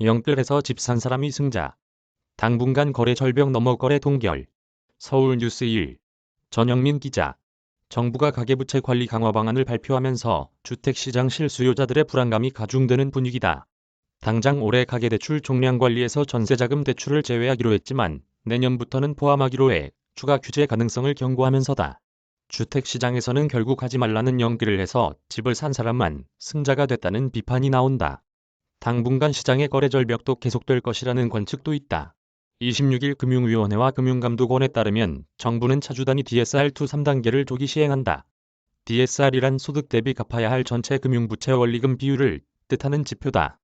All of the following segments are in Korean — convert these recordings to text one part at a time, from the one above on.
영끌에서 집 산 사람이 승자. 당분간 거래 절벽 넘어 거래 동결. 서울 뉴스 1. 전영민 기자. 정부가 가계부채 관리 강화 방안을 발표하면서 주택시장 실수요자들의 불안감이 가중되는 분위기다. 당장 올해 가계대출 총량 관리에서 전세자금 대출을 제외하기로 했지만 내년부터는 포함하기로 해 추가 규제 가능성을 경고하면서다. 주택시장에서는 결국 하지 말라는 연기를 해서 집을 산 사람만 승자가 됐다는 비판이 나온다. 당분간 시장의 거래 절벽도 계속될 것이라는 관측도 있다. 26일 금융위원회와 금융감독원에 따르면 정부는 차주단위 DSR2 3단계를 조기 시행한다. DSR이란 소득 대비 갚아야 할 전체 금융부채 원리금 비율을 뜻하는 지표다.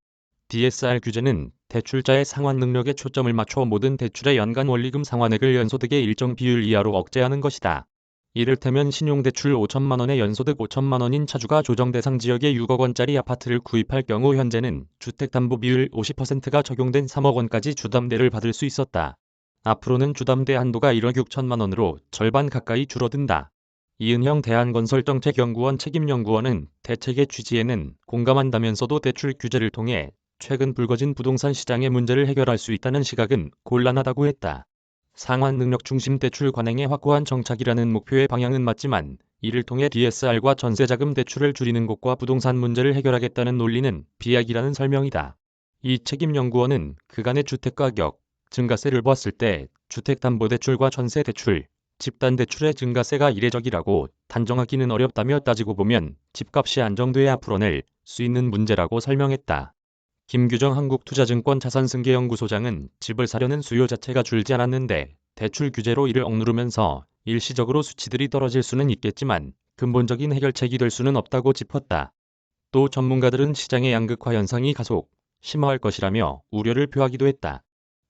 DSR 규제는 대출자의 상환 능력에 초점을 맞춰 모든 대출의 연간 원리금 상환액을 연소득의 일정 비율 이하로 억제하는 것이다. 이를테면 신용대출 5천만 원의 연소득 5천만 원인 차주가 조정 대상 지역에 6억 원짜리 아파트를 구입할 경우 현재는 주택담보 비율 50%가 적용된 3억 원까지 주담대를 받을 수 있었다. 앞으로는 주담대 한도가 1억 6천만 원으로 절반 가까이 줄어든다. 이은형 대한건설정책연구원 책임연구원은 대책의 취지에는 공감한다면서도 대출 규제를 통해 최근 불거진 부동산 시장의 문제를 해결할 수 있다는 시각은 곤란하다고 했다. 상환 능력 중심 대출 관행의 확고한 정착이라는 목표의 방향은 맞지만 이를 통해 DSR과 전세자금 대출을 줄이는 것과 부동산 문제를 해결하겠다는 논리는 비약이라는 설명이다. 이 책임 연구원은 그간의 주택 가격, 증가세를 보았을 때 주택담보대출과 전세대출, 집단대출의 증가세가 이례적이라고 단정하기는 어렵다며 따지고 보면 집값이 안정돼야 풀어낼 수 있는 문제라고 설명했다. 김규정 한국투자증권 자산승계연구소장은 집을 사려는 수요 자체가 줄지 않았는데 대출 규제로 이를 억누르면서 일시적으로 수치들이 떨어질 수는 있겠지만 근본적인 해결책이 될 수는 없다고 짚었다. 또 전문가들은 시장의 양극화 현상이 가속, 심화할 것이라며 우려를 표하기도 했다.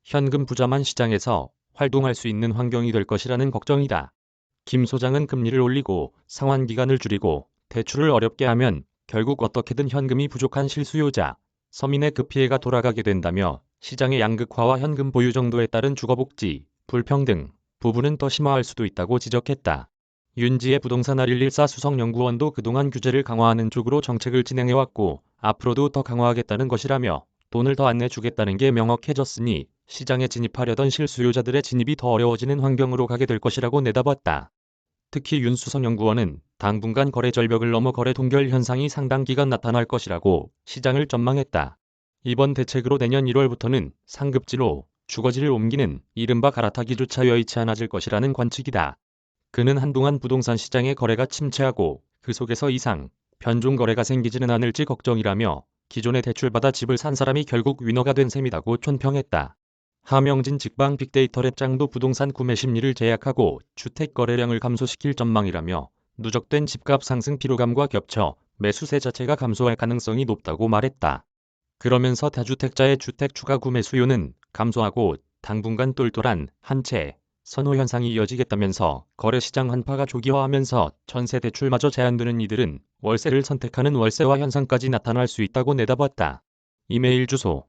현금 부자만 시장에서 활동할 수 있는 환경이 될 것이라는 걱정이다. 김 소장은 금리를 올리고 상환 기간을 줄이고 대출을 어렵게 하면 결국 어떻게든 현금이 부족한 실수요자, 서민의 그 피해가 돌아가게 된다며 시장의 양극화와 현금 보유 정도에 따른 주거복지, 불평등 부분은 더 심화할 수도 있다고 지적했다. 윤지의 부동산 알114 수석연구원도 그동안 규제를 강화하는 쪽으로 정책을 진행해왔고 앞으로도 더 강화하겠다는 것이라며 돈을 더 안 내주겠다는 게 명확해졌으니 시장에 진입하려던 실수요자들의 진입이 더 어려워지는 환경으로 가게 될 것이라고 내다봤다. 특히 윤 수석연구원은 당분간 거래 절벽을 넘어 거래 동결 현상이 상당 기간 나타날 것이라고 시장을 전망했다. 이번 대책으로 내년 1월부터는 상급지로 주거지를 옮기는 이른바 갈아타기조차 여의치 않아질 것이라는 관측이다. 그는 한동안 부동산 시장의 거래가 침체하고 그 속에서 이상, 변종 거래가 생기지는 않을지 걱정이라며 기존에 대출받아 집을 산 사람이 결국 위너가 된 셈이라고 촌평했다. 하명진 직방 빅데이터랩 장도 부동산 구매 심리를 제약하고 주택 거래량을 감소시킬 전망이라며 누적된 집값 상승 피로감과 겹쳐 매수세 자체가 감소할 가능성이 높다고 말했다. 그러면서 다주택자의 주택 추가 구매 수요는 감소하고 당분간 똘똘한 한채 선호 현상이 이어지겠다면서 거래시장 한파가 조기화하면서 전세 대출마저 제한되는 이들은 월세를 선택하는 월세화 현상까지 나타날 수 있다고 내다봤다. 이메일 주소